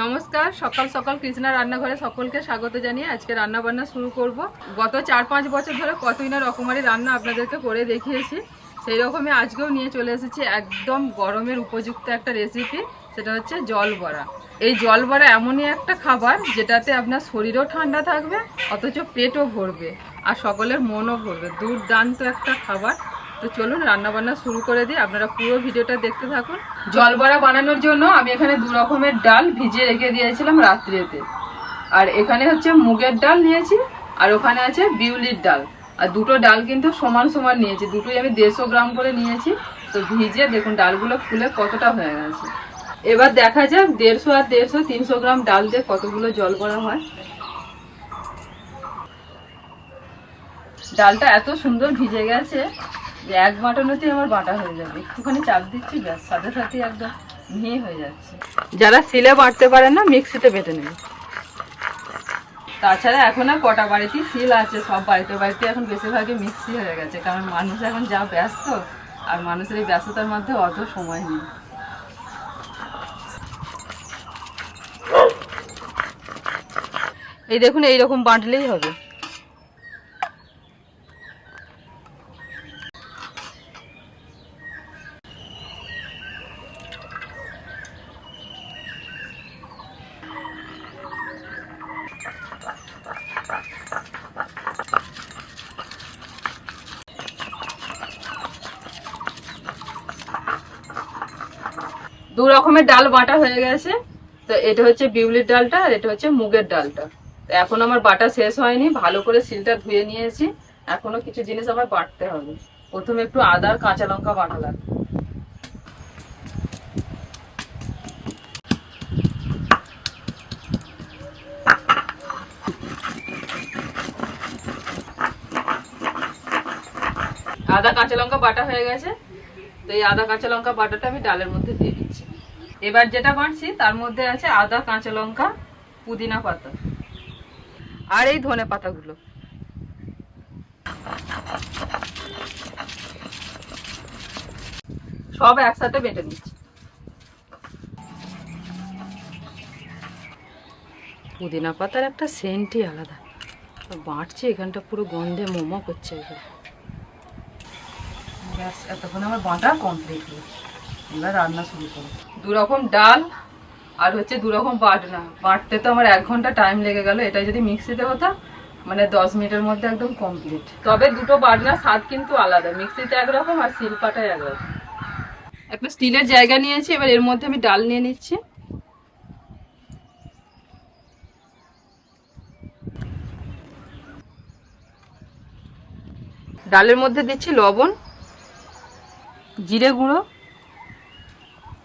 নমস্কার, সকাল সকাল কৃষ্ণা রান্নাঘরে সকলকে স্বাগত জানিয়ে আজকে রান্না বান্না শুরু করব। গত চার পাঁচ বছর ধরে কতই না রকমারি রান্না আপনাদেরকে করে দেখিয়েছি। সেই রকমই আজকেও নিয়ে চলে এসেছি একদম গরমের উপযুক্ত একটা রেসিপি সেটা হচ্ছে জল বড়া। এই জল বড়া এমনই একটা খাবার যেটাতে আপনার শরীরও ঠান্ডা থাকবে, অথচ পেটও ভরবে, আর সকলের মনও ভরবে। দুর্দান্ত একটা খাবার। তো চলুন রান্না বান্না শুরু করে দিই। আপনারা পুরো ভিডিওটা দেখতে থাকুন। জল বড়া বানানোর জন্য আমি এখানে দু রকমের ডাল ভিজিয়ে রেখে দিয়েছিলাম রাত্রিতে। আর এখানে হচ্ছে মুগের ডাল নিয়েছি, আর ওখানে আছে বিউলির ডাল। আর দুটো ডাল কিন্তু সমান সমান নিয়েছি, দুটোই আমি দেড়শো গ্রাম করে নিয়েছি। তো ভিজে দেখুন ডালগুলো ফুলে কতটা হয়ে গেছে। এবার দেখা যাক দেড়শো আর দেড়শো, তিনশো গ্রাম ডাল দিয়ে কতগুলো জল করা হয়। ডালটা এত সুন্দর ভিজে গেছে। যে এক বাটানোতেই আমার বাটা হয়ে যাবে। একটুখানি চাপ দিচ্ছি ব্যাস সাথে সাথে একদম মিহি হয়ে যাচ্ছে। যারা সিলে বাটতে পারে না মিক্সিতে বেটে নেবে। তাছাড়া এখন আর কটা বাড়িতেই সিল আছে সব বাড়িতে বাড়িতে এখন বেশিরভাগই মিক্সি হয়ে গেছে কারণ মানুষ এখন যা ব্যস্ত আর মানুষের এই ব্যস্ততার মধ্যে অত সময় নেই। এই দেখুন এইরকম বাঁটলেই হবে। দু রকমের ডাল বাটা হয়ে গেছে। তো এটা হচ্ছে বিউলির ডালটা আর এটা হচ্ছে মুগের ডালটা। তো এখন আমার বাটা শেষ হয়নি, ভালো করে সিলটা ধুয়ে নিয়েছি। এখনও কিছু জিনিস আমার বাটতে হবে। প্রথমে একটু আদা আর কাঁচা লঙ্কা বাটা লাগবে আদা কাঁচা লঙ্কা বাটা হয়ে গেছে। তো এই আদা কাঁচা লঙ্কা বাটাটা আমি ডালের মধ্যে দিয়ে এবার যেটা বাড়ছি তার মধ্যে আছে আদা কাঁচা লঙ্কা পুদিনা পাতা আর এই ধনে পাতাগুলো। সব একসাথে বেটে নিচ্ছি। পুদিনা পাতার একটা সেন্টই আলাদা। বাঁটছি এখানটা পুরো গন্ধে মোমো করছে এখানে ব্যাস এতক্ষণ আমার বাঁটা কমপ্লিট এবার রান্না শুরু করো। দু রকম ডাল আর হচ্ছে দু রকম বাটনা। বাটতে তো আমার এক ঘণ্টা টাইম লেগে গেল এটা যদি মিক্সিতে হতো মানে দশ মিনিটের মধ্যে একদম কমপ্লিট তবে দুটো বাটনার স্বাদ কিন্তু আলাদা। মিক্সিতে একরকম আর শিলপাটায় একরকম। একটা স্টিলের জায়গা নিয়েছি, এবার এর মধ্যে আমি ডাল নিয়ে নিচ্ছি। ডালের মধ্যে দিচ্ছি লবণ, জিরে গুঁড়ো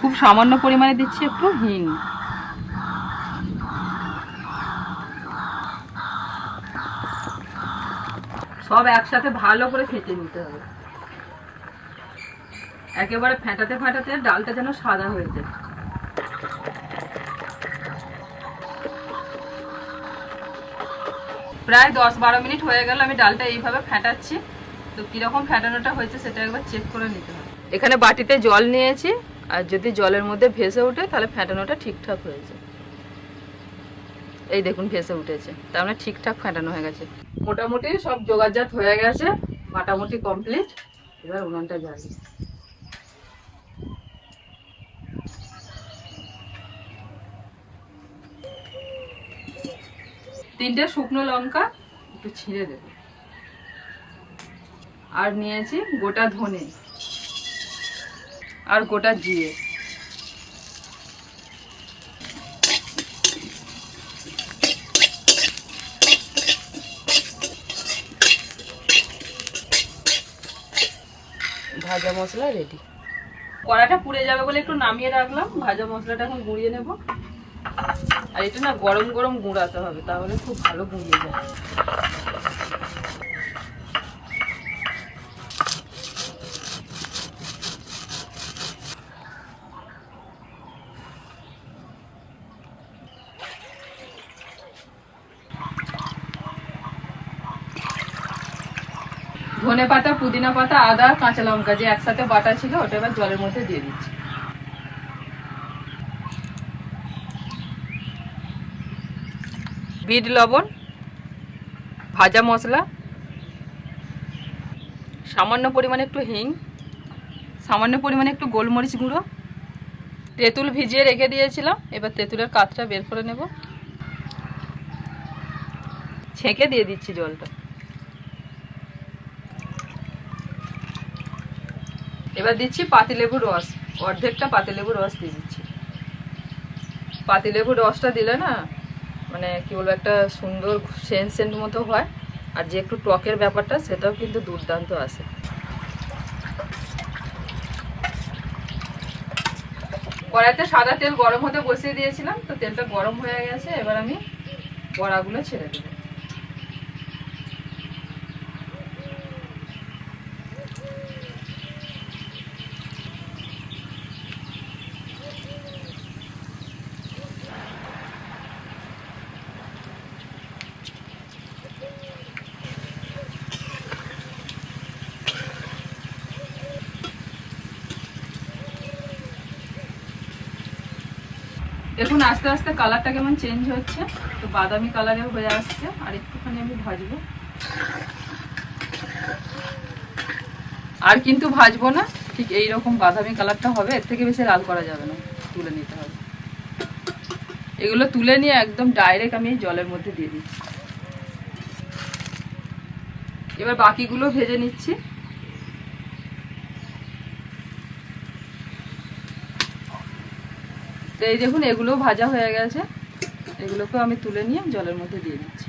খুব সামান্য পরিমাণে দিচ্ছি একটু হিং। সব একসাথে ভালো করে ফেটে নিতে হবে। একেবারে ফেটাতে ফাটাতে ডালটা যেন সাদা হয়ে যায়। প্রায় দশ বারো মিনিট হয়ে গেল, আমি ডালটা এইভাবে ফেটাচ্ছি। তো কীরকম ফেটানোটা হয়েছে সেটা একবার চেক করে নিতে হবে। এখানে বাটিতে জল নিয়েছি। আর যদি জলের মধ্যে ভেসে ওঠে, তাহলে ফেটানোটা ঠিকঠাক হয়েছে এই দেখুন, ভেসে উঠেছে। তার মানে ঠিকঠাক ফেটানো হয়ে গেছে। মোটামুটি সব যোগাযোগ হয়ে গেছে, মোটামুটি কমপ্লিট এবার উনানটা জ্বালি তিনটে শুকনো লঙ্কা একটু ছিঁড়ে দেব। আর নিয়েছি গোটা ধনে। আর গোটা জিরে। ভাজা মশলা রেডি কড়াটা পুড়ে যাবে বলে একটু নামিয়ে রাখলাম। ভাজা মশলাটা এখন গুঁড়িয়ে নেব। আর এটা না গরম গরম গুঁড়াতে হবে তাহলে খুব ভালো গুঁড়িয়ে যায়। ধনে পাতা, পুদিনা পাতা, আদা, কাঁচা লঙ্কা যে একসাথে বাটা ছিল, ওটা এবার জলের মধ্যে দিয়ে দিচ্ছি। বিট, লবণ, ভাজা মশলা, সামান্য পরিমাণে একটু হিং, সামান্য পরিমাণে একটু গোলমরিচ গুঁড়ো, তেঁতুল ভিজিয়ে রেখে দিয়েছিলাম, এবার তেঁতুলের কাতটা বের করে নেব। ছেঁকে দিয়ে দিচ্ছি জলটা। এবার দিচ্ছি পাতিলেবুর রস। অর্ধেকটা পাতিলেবুর রস দিয়ে দিচ্ছি। পাতিলেবুর রসটা দিলে না মানে কি বলব, একটা সুন্দর সেন্ট সেন্ট মতো হয়। আর যে একটু টকের ব্যাপারটা, সেটাও কিন্তু দুর্দান্ত আসে। কড়াইতে সাদা তেল গরম হতে বসিয়ে দিয়েছিলাম, তো তেলটা গরম হয়ে গেছে। এবার আমি বড়াগুলো ছেড়ে দেবো। দেখুন, আস্তে আস্তে কালারটা কেমন চেঞ্জ হচ্ছে। তো বাদামি কালারে হয়ে আসছে, আর একটুখানি আমি ভাজবো। আর কিন্তু ভাজবো না, ঠিক এই রকম বাদামি কালারটা হবে, এর থেকে বেশি লাল করা যাবে না, তুলে নিতে হবে। এগুলো তুলে নিয়ে একদম ডাইরেক্ট আমি জলের মধ্যে দিয়ে দিচ্ছি। এবার বাকিগুলো ভেজে নিচ্ছি। তো এই দেখুন এগুলো ভাজা হয়ে গেছে। এগুলোকেও আমি তুলে নিয়ে জলের মধ্যে দিয়ে দিচ্ছি।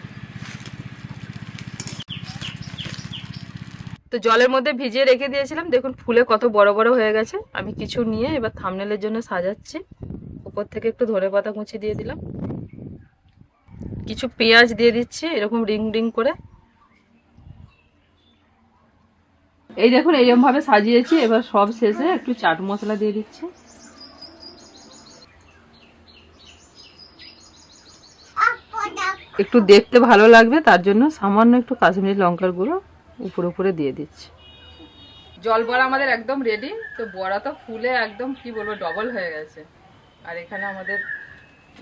তো জলের মধ্যে ভিজিয়ে রেখে দিয়েছিলাম। দেখুন, ফুলে কত বড় বড় হয়ে গেছে। আমি কিছু নিয়ে এবার থামনেলের জন্য সাজাচ্ছি। উপর থেকে একটু ধরে পাতা কুচি দিয়ে দিলাম। কিছু পেঁয়াজ দিয়ে দিচ্ছি, এরকম রিং রিং করে। এই দেখুন এইরকম ভাবে সাজিয়েছি। এবার সব শেষে একটু চাট মশলা দিয়ে দিচ্ছি। একটু দেখতে ভালো লাগবে তার জন্য সামান্য একটু কাশ্মীরি লঙ্কার গুঁড়ো উপরে উপরে দিয়ে দিচ্ছি। জল বড়া আমাদের একদম রেডি তো বড়া তো ফুলে একদম কি বলব ডবল হয়ে গেছে। আর এখানে আমাদের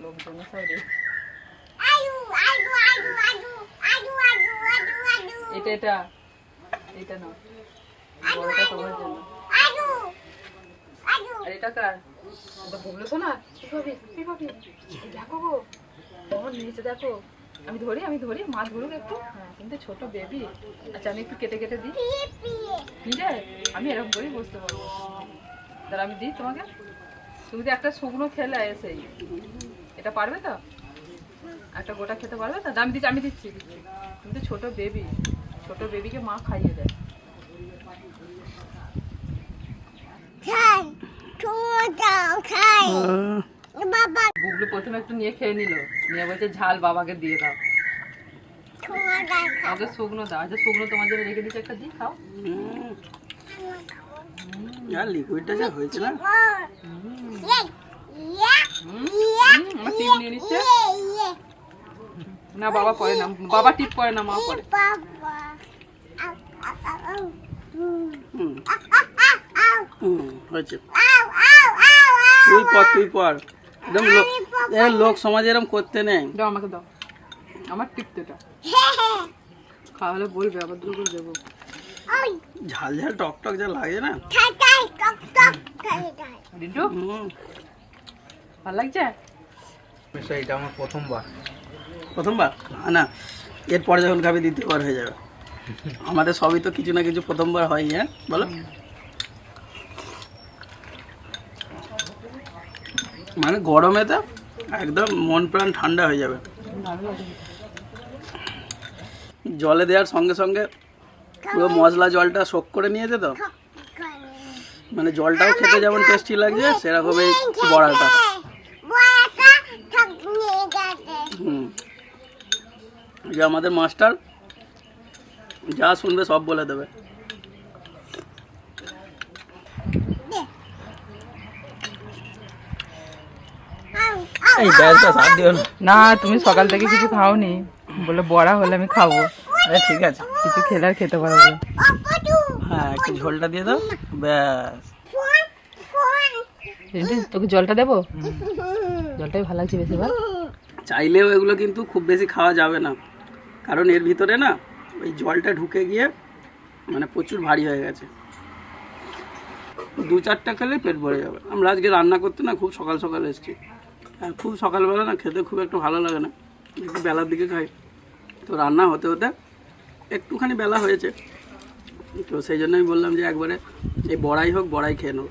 লোকজন সব এটা এটা এটা না বড়টা তোমার জন্য। আর এটা কার? শোনা দেখো গো। তোমার নিচে দেখো। আমি ধরি আমি ধরি মাছ ধরুক একটু। হ্যাঁ কিন্তু ছোট বেবি আচ্ছা আমি একটু কেটে কেটে দিই। ঠিক আছে আমি এরকম করেই বুঝতে পারব। তাহলে আমি দিই তোমাকে। তুমি তো একটা শুকনো খেলে এসেই এটা পারবে তো? একটা গোটা খেতে পারবে তো? আমি দিচ্ছি আমি দিচ্ছি দিচ্ছি। তুমি তো ছোট বেবি ছোট বেবিকে মা খাইয়ে দেয়। বুবলু প্রথমে একটু নিয়ে খেয়ে নিল। নিয়ে বলছে ঝাল বাবাকে দিয়ে দাও। আমাকে শুকনো দাও। আচ্ছা শুকনো তোমার জন্য রেখে দিচ্ছে একটা দিই খাও। আর লিকুইডটা যা হয়েছে আমার টিপ নিয়ে নিচ্ছে। না বাবা পরে না। বাবা টিপ পরে না মা পরে হয়েছে। তুই পর তুই পর। একদম লোক এ, লোক সমাজে এরকম করতে নেই। দাও আমাকে দাও। আমার টিপতেটা খাওয়ালে বলবে আবার দুটো করে দেবো। ঝাল ঝাল টক টক যা লাগে না। রিন্টু? ভালো লাগছে? এটা আমার প্রথমবার। প্রথমবার? না না। এরপরে যখন খাবি দ্বিতীয়বার হয়ে যাবে। আমাদের সবই তো কিছু না কিছু প্রথমবার হয় হ্যাঁ? বলো। মানে গরমে তো একদম মন প্রাণ ঠান্ডা হয়ে যাবে। জলে দেওয়ার সঙ্গে সঙ্গে পুরো মশলা জলটা শোক করে নিয়েছে তো? মানে জলটাও খেতে যেমন টেস্টি লাগছে সেরকম এই বড়াটা। হুম। যে আমাদের মাস্টার যা শুনবে সব বলে দেবে এই গ্যাসটা সার দিও না না তুমি সকাল থেকে কিছু খাওনি। বলে বড়া হলে আমি খাব। আরে ঠিক আছে। কিছু খেলে আর খেতে পারব হ্যাঁ একটু ঝোলটা দিয়ে দাও। ব্যাস। তোকে জলটা দেবো? জলটাই ভালো লাগছে বেশিরভাগ চাইলেও এগুলো কিন্তু খুব বেশি খাওয়া যাবে না। কারণ এর ভিতরে না ওই জলটা ঢুকে গিয়ে মানে প্রচুর ভারী হয়ে গেছে। দু চারটা খেলে পেট ভরে যাবে। আমরা আজকে রান্না করতে না খুব সকাল সকাল এসেছি। আর খুব সকালবেলা না খেতে খুব একটা ভালো লাগে না। একটু বেলার দিকে খাই। তো রান্না হতে হতে একটুখানি বেলা হয়েছে। তো সেই জন্য আমি বললাম যে একবারে এই বড়াই হোক, বড়াই খেয়ে নেব।